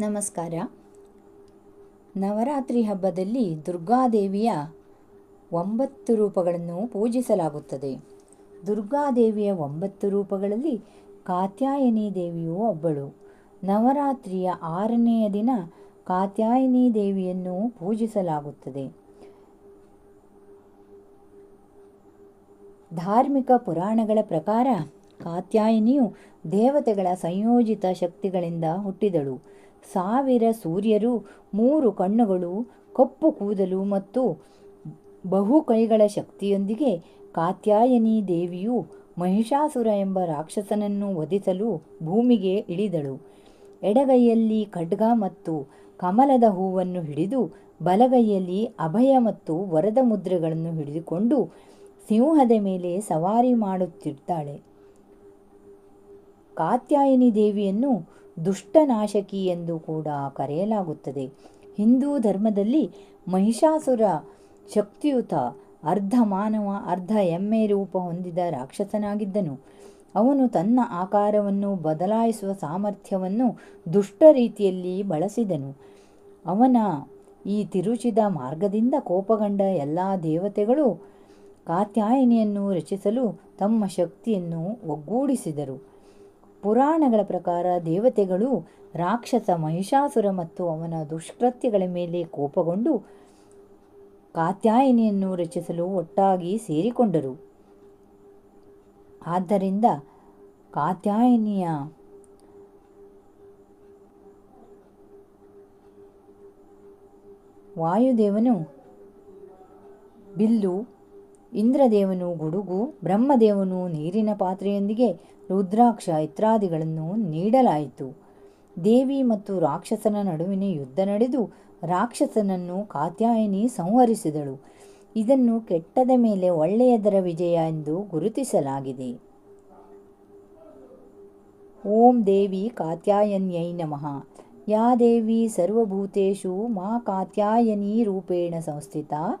ನಮಸ್ಕಾರ. ನವರಾತ್ರಿ ಹಬ್ಬದಲ್ಲಿ ದುರ್ಗಾದೇವಿಯ ಒಂಬತ್ತು ರೂಪಗಳನ್ನು ಪೂಜಿಸಲಾಗುತ್ತದೆ. ದುರ್ಗಾದೇವಿಯ ಒಂಬತ್ತು ರೂಪಗಳಲ್ಲಿ ಕಾತ್ಯಾಯನಿ ದೇವಿಯು ಒಬ್ಬಳು. ನವರಾತ್ರಿಯ ಆರನೆಯ ದಿನ ಕಾತ್ಯಾಯನಿ ದೇವಿಯನ್ನು ಪೂಜಿಸಲಾಗುತ್ತದೆ. ಧಾರ್ಮಿಕ ಪುರಾಣಗಳ ಪ್ರಕಾರ ಕಾತ್ಯಾಯಿನಿಯು ದೇವತೆಗಳ ಸಂಯೋಜಿತ ಶಕ್ತಿಗಳಿಂದ ಹುಟ್ಟಿದಳು. ಸಾವಿರ ಸೂರ್ಯರು, ಮೂರು ಕಣ್ಣುಗಳು, ಕಪ್ಪು ಕೂದಲು ಮತ್ತು ಬಹು ಕೈಗಳ ಶಕ್ತಿಯೊಂದಿಗೆ ಕಾತ್ಯಾಯನಿ ದೇವಿಯು ಮಹಿಷಾಸುರ ಎಂಬ ರಾಕ್ಷಸನನ್ನು ವಧಿಸಲು ಭೂಮಿಗೆ ಇಳಿದಳು. ಎಡಗೈಯಲ್ಲಿ ಖಡ್ಗ ಮತ್ತು ಕಮಲದ ಹೂವನ್ನು ಹಿಡಿದು ಬಲಗೈಯಲ್ಲಿ ಅಭಯ ಮತ್ತು ವರದ ಮುದ್ರೆಗಳನ್ನು ಹಿಡಿದುಕೊಂಡು ಸಿಂಹದ ಮೇಲೆ ಸವಾರಿ ಮಾಡುತ್ತಿರ್ತಾಳೆ. ಕಾತ್ಯಾಯನಿ ದೇವಿಯನ್ನು ದುಷ್ಟನಾಶಕಿ ಎಂದು ಕೂಡ ಕರೆಯಲಾಗುತ್ತದೆ. ಹಿಂದೂ ಧರ್ಮದಲ್ಲಿ ಮಹಿಷಾಸುರ ಶಕ್ತಿಯುತ ಅರ್ಧ ಮಾನವ, ಅರ್ಧ ಎಮ್ಮೆ ರೂಪ ಹೊಂದಿದ ರಾಕ್ಷಸನಾಗಿದ್ದನು. ಅವನು ತನ್ನ ಆಕಾರವನ್ನು ಬದಲಾಯಿಸುವ ಸಾಮರ್ಥ್ಯವನ್ನು ದುಷ್ಟ ರೀತಿಯಲ್ಲಿ ಬಳಸಿದನು. ಅವನ ಈ ತಿರುಚಿದ ಮಾರ್ಗದಿಂದ ಕೋಪಗೊಂಡ ಎಲ್ಲ ದೇವತೆಗಳು ಕಾತ್ಯಾಯನಿಯನ್ನು ರಚಿಸಲು ತಮ್ಮ ಶಕ್ತಿಯನ್ನು ಒಗ್ಗೂಡಿಸಿದರು. ಪುರಾಣಗಳ ಪ್ರಕಾರ ದೇವತೆಗಳು ರಾಕ್ಷಸ, ಮಹಿಷಾಸುರ ಮತ್ತು ಅವನ ದುಷ್ಕೃತ್ಯಗಳ ಮೇಲೆ ಕೋಪಗೊಂಡು ಕಾತ್ಯಾಯಿನಿಯನ್ನು ರಚಿಸಲು ಒಟ್ಟಾಗಿ ಸೇರಿಕೊಂಡರು. ಆದ್ದರಿಂದ ಕಾತ್ಯಾಯಿನಿಯ ವಾಯುದೇವನು ಬಿಲ್ಲು ಇಂದ್ರದೇವನು ಗುಡುಗು, ಬ್ರಹ್ಮದೇವನು ನೀರಿನ ಪಾತ್ರೆಯೊಂದಿಗೆ ರುದ್ರಾಕ್ಷ ಇತ್ರಾದಿಗಳನ್ನು ನೀಡಲಾಯಿತು. ದೇವಿ ಮತ್ತು ರಾಕ್ಷಸನ ನಡುವಿನ ಯುದ್ಧ ನಡೆದು ರಾಕ್ಷಸನನ್ನು ಕಾತ್ಯಾಯಿನಿ ಸಂಹರಿಸಿದಳು. ಇದನ್ನು ಕೆಟ್ಟದ ಮೇಲೆ ಒಳ್ಳೆಯದರ ವಿಜಯ ಎಂದು ಗುರುತಿಸಲಾಗಿದೆ. ಓಂ ದೇವಿ ಕಾತ್ಯಾಯನ್ಯೈ ನಮಃ. ಯಾ ದೇವಿ ಸರ್ವಭೂತೇಷು ಮಾ ಕಾತ್ಯಾಯನಿ ರೂಪೇಣ ಸಂಸ್ಥಿತಾ.